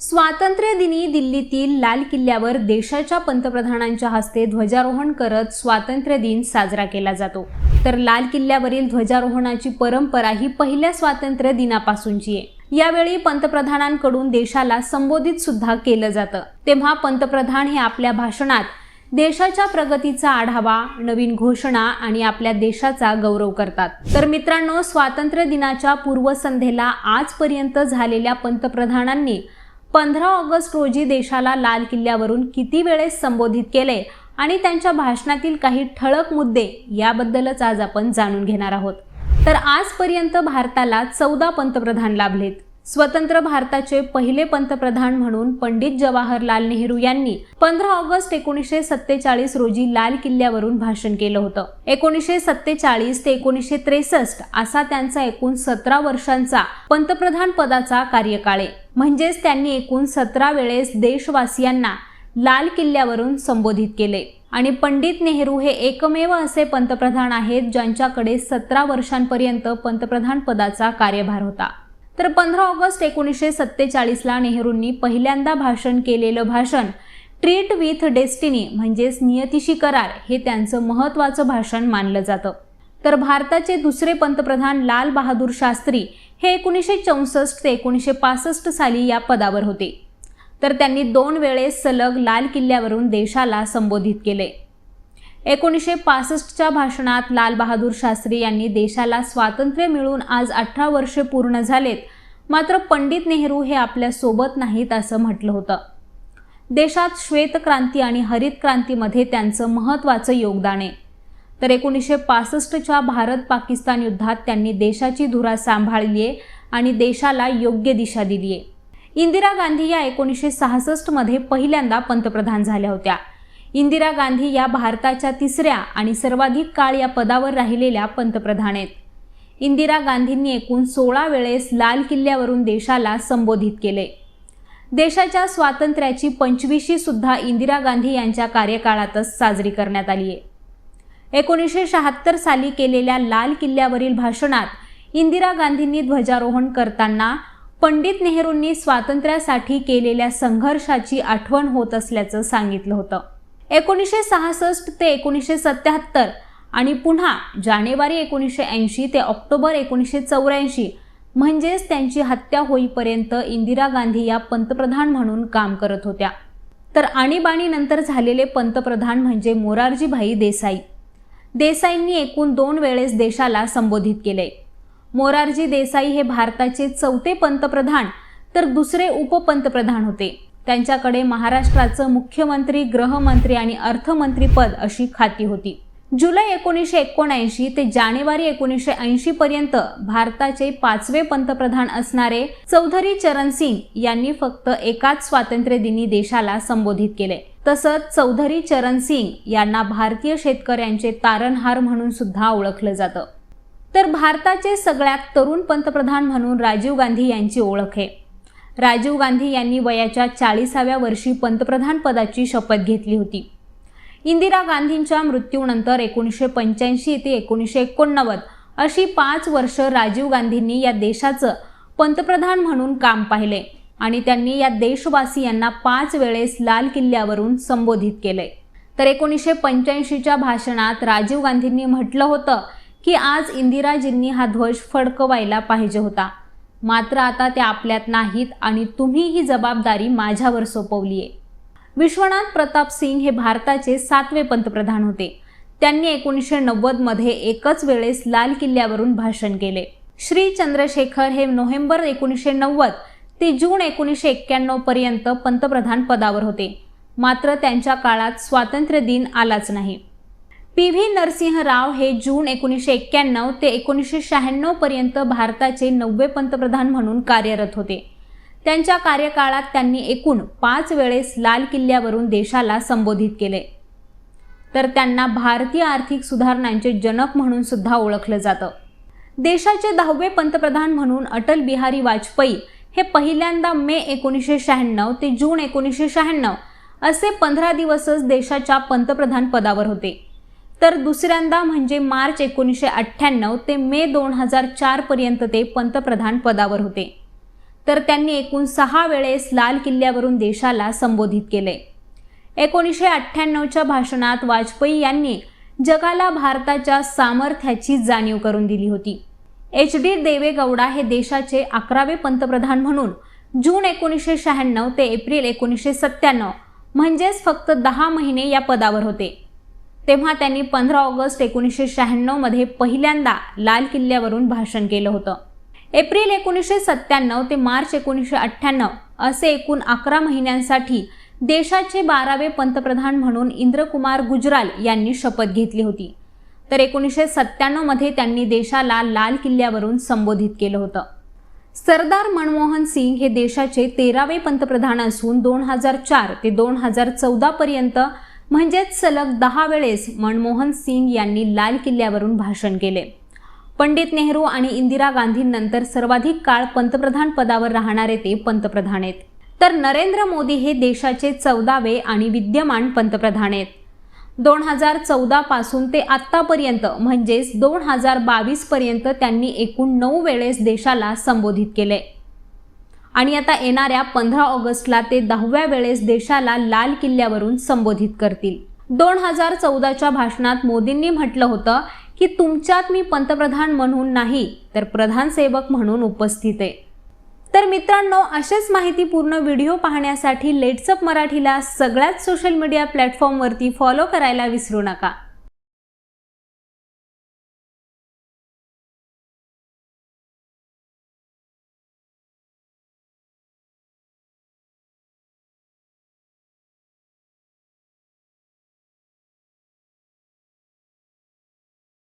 स्वातंत्र्य दिनी दिल्लीतील लाल किल्ल्यावर देशाच्या पंतप्रधानांच्या हस्ते ध्वजारोहण करत स्वातंत्र्य दिन साजरा केला जातो. तर लाल किल्ल्यावरील ध्वजारोहणाची परंपरा ही पहिल्या स्वातंत्र्य दिनापासूनची आहे. यावेळी पंतप्रधानांकडून देशाला संबोधित सुद्धा केलं जातं. तेव्हा पंतप्रधान हे आपल्या भाषणात देशाच्या प्रगतीचा आढावा नवीन घोषणा आणि आपल्या देशाचा गौरव करतात. तर मित्रांनो स्वातंत्र्य दिनाच्या पूर्वसंध्येला आजपर्यंत झालेल्या पंतप्रधानांनी पंधरा ऑगस्ट रोजी देशाला लाल किल्ल्यावरून किती वेळेस संबोधित केले आणि त्यांच्या भाषणातील काही ठळक मुद्दे याबद्दलच आज आपण जाणून घेणार आहोत. तर आजपर्यंत भारताला चौदा पंतप्रधान लाभलेत. स्वतंत्र भारताचे पहिले पंतप्रधान म्हणून पंडित जवाहरलाल नेहरू यांनी पंधरा ऑगस्ट एकोणीसशे सत्तेचाळीस रोजी लाल किल्ल्यावरून भाषण केलं होतं. एकोणीसशे सत्तेचाळीस ते एकोणीसशे त्रेसष्ट असा त्यांचा एकूण सतरा वर्षांचा पंतप्रधान पदाचा कार्यकाळ आहे. म्हणजेच त्यांनी एकूण सतरा वेळेस देशवासियांना लाल किल्ल्यावरून संबोधित केले. आणि पंडित नेहरू हे एकमेव असे पंतप्रधान आहेत ज्यांच्याकडे सतरा वर्षांपर्यंत पंतप्रधान पदाचा कार्यभार होता. तर पंधरा ऑगस्ट एकोणीसशे सत्तेचाळीसला नेहरूंनी पहिल्यांदा भाषण केलेलं भाषण ट्रीट विथ डेस्टिनी म्हणजेच नियतीशी करार हे त्यांचं महत्त्वाचं भाषण मानलं जातं. तर भारताचे दुसरे पंतप्रधान लाल बहादूर शास्त्री हे एकोणीसशे चौसष्ट ते एकोणीसशे पासष्ट साली या पदावर होते. तर त्यांनी दोन वेळेस सलग लाल किल्ल्यावरून देशाला संबोधित केले. एकोणीसशे पासष्टच्या भाषणात लालबहादूर शास्त्री यांनी देशाला स्वातंत्र्य मिळून आज अठरा वर्षे पूर्ण झालेत. मात्र पंडित नेहरू हे आपल्यासोबत नाहीत असं म्हटलं होतं. देशात श्वेतक्रांती आणि हरित क्रांतीमध्ये त्यांचं महत्त्वाचं योगदान आहे. तर एकोणीसशे पासष्टच्या भारत पाकिस्तान युद्धात त्यांनी देशाची धुरा सांभाळली आहे आणि देशाला योग्य दिशा दिली आहे. इंदिरा गांधी या एकोणीसशे सहासष्टमध्ये पहिल्यांदा पंतप्रधान झाल्या होत्या. इंदिरा गांधी या भारताच्या तिसऱ्या आणि सर्वाधिक काळ या पदावर राहिलेल्या पंतप्रधान आहेत. इंदिरा गांधींनी एकूण सोळा वेळेस लाल किल्ल्यावरून देशाला संबोधित केले. देशाच्या स्वातंत्र्याची पंचवीशी सुद्धा इंदिरा गांधी यांच्या कार्यकाळातच साजरी करण्यात आली आहे. एकोणीसशे शहात्तर साली केलेल्या लाल किल्ल्यावरील भाषणात इंदिरा गांधींनी ध्वजारोहण करताना पंडित नेहरूंनी स्वातंत्र्यासाठी केलेल्या संघर्षाची आठवण होत असल्याचं सांगितलं होतं. एकोणीसशे सहासष्ट ते एकोणीसशे सत्याहत्तर आणि पुन्हा जानेवारी एकोणीसशे ऐंशी ते ऑक्टोबर एकोणीसशे चौऱ्याऐंशी म्हणजेच त्यांची हत्या होईपर्यंत इंदिरा गांधी या पंतप्रधान म्हणून काम करत होत्या. तर आणीबाणीनंतर झालेले पंतप्रधान म्हणजे मोरारजीभाई देसाई. देसाईंनी एकूण दोन वेळेस देशाला संबोधित केले. मोरारजी देसाई हे भारताचे चौथे पंतप्रधान तर दुसरे उपपंतप्रधान होते. त्यांच्याकडे महाराष्ट्राचं मुख्यमंत्री गृहमंत्री आणि अर्थमंत्री पद अशी खाती होती. जुलै एकोणीसशे एकोणऐंशी ते जानेवारी एकोणीसशे ऐंशी पर्यंत भारताचे पाचवे पंतप्रधान असणारे चौधरी चरण सिंग यांनी फक्त एकाच स्वातंत्र्य दिनी देशाला संबोधित केले. तसंच चौधरी चरण सिंग यांना भारतीय शेतकऱ्यांचे तारणहार म्हणून सुद्धा ओळखलं जातं. तर भारताचे सगळ्यात तरुण पंतप्रधान म्हणून राजीव गांधी यांची ओळख आहे. राजीव गांधी यांनी वयाच्या चाळीसाव्या वर्षी पंतप्रधान पदाची शपथ घेतली होती. इंदिरा गांधींच्या मृत्यूनंतर एकोणीसशे पंच्याऐंशी ते एकोणीसशे एकोणनव्वद अशी पाच वर्ष राजीव गांधींनी या देशाचं पंतप्रधान म्हणून काम पाहिले आणि त्यांनी या देशवासियांना पाच वेळेस लाल किल्ल्यावरून संबोधित केले. तर एकोणीसशे पंच्याऐंशीच्या भाषणात राजीव गांधींनी म्हटलं होतं की आज इंदिराजींनी हा ध्वज फडकवायला पाहिजे होता. मात्र आता त्या आपल्यात नाहीत आणि तुम्ही ही जबाबदारी माझ्यावर सोपवली आहे विश्वनाथ प्रताप सिंग हे भारताचे सातवे पंतप्रधान होते. त्यांनी एकोणीसशे नव्वदमध्ये एकच वेळेस लाल किल्ल्यावरून भाषण केले. श्री चंद्रशेखर हे नोव्हेंबर एकोणीसशे नव्वद ते जून एकोणीसशे एक्क्याण्णव पर्यंत पंतप्रधान पदावर होते. मात्र त्यांच्या काळात स्वातंत्र्य दिन आलाच नाही. पी व्ही नरसिंह राव हे जून एकोणीसशे एक्क्याण्णव ते एकोणीसशे शहाण्णव पर्यंत भारताचे नववे पंतप्रधान म्हणून कार्यरत होते. त्यांच्या कार्यकाळात त्यांनी एकूण पाच वेळेस लाल किल्ल्यावरून देशाला संबोधित केले. तर त्यांना भारतीय आर्थिक सुधारणांचे जनक म्हणून सुद्धा ओळखलं जातं. देशाचे दहावे पंतप्रधान म्हणून अटल बिहारी वाजपेयी हे पहिल्यांदा मे एकोणीसशे शहाण्णव ते जून एकोणीसशे शहाण्णव असे पंधरा दिवसच देशाच्या पंतप्रधान पदावर होते. तर दुसऱ्यांदा म्हणजे मार्च एकोणीसशे अठ्ठ्याण्णव ते मे दोन हजार चारपर्यंत ते पंतप्रधान पदावर होते. तर त्यांनी एकूण सहा वेळेस लाल किल्ल्यावरून देशाला संबोधित केले. एकोणीसशे अठ्ठ्याण्णवच्या भाषणात वाजपेयी यांनी जगाला भारताच्या सामर्थ्याची जाणीव करून दिली होती. एच डी देवेगौडा हे देशाचे अकरावे पंतप्रधान म्हणून जून एकोणीसशे शहाण्णव ते एप्रिल एकोणीसशे सत्त्याण्णव म्हणजेच फक्त दहा महिने या पदावर होते. तेव्हा त्यांनी पंधरा ऑगस्ट एकोणीसशे शहाण्णवमध्ये पहिल्यांदा लाल किल्ल्यावरून भाषण केलं होतं. एप्रिल एकोणीसशे सत्त्याण्णव ते मार्च एकोणीसशे अठ्ठ्याण्णव असे एकूण अकरा महिन्यांसाठी देशाचे बारावे पंतप्रधान म्हणून इंद्रकुमार गुजराल यांनी शपथ घेतली होती. तर एकोणीसशे सत्त्याण्णवमध्ये त्यांनी देशाला लाल किल्ल्यावरून संबोधित केलं होतं. सरदार मनमोहन सिंग हे देशाचे तेरावे पंतप्रधान असून दोन हजार चार ते दोन हजार चौदापर्यंत पर्यंत म्हणजेच सलग दहा वेळेस मनमोहन सिंग यांनी लाल किल्ल्यावरून भाषण केले. पंडित नेहरू आणि इंदिरा गांधींनंतर सर्वाधिक काळ पंतप्रधान पदावर राहणारे ते पंतप्रधान आहेत. तर नरेंद्र मोदी हे देशाचे चौदावे आणि विद्यमान पंतप्रधान आहेत. दोन हजार चौदा पासून ते आत्तापर्यंत म्हणजेच दोन हजार बावीस पर्यंत त्यांनी एकूण नऊ वेळेस देशाला संबोधित केले. आणि आता येणाऱ्या पंधरा ऑगस्टला ते दहाव्या वेळेस देशाला लाल किल्ल्यावरून संबोधित करतील. दोन हजार चौदाच्या भाषणात मोदींनी म्हटलं होतं की तुमच्यात मी पंतप्रधान म्हणून नाही तर प्रधान सेवक म्हणून उपस्थित आहे. तर मित्रांनो असेच माहितीपूर्ण व्हिडिओ पाहण्यासाठी लेट्सअप मराठीला सगळ्याच सोशल मीडिया प्लॅटफॉर्मवरती फॉलो करायला विसरू नका.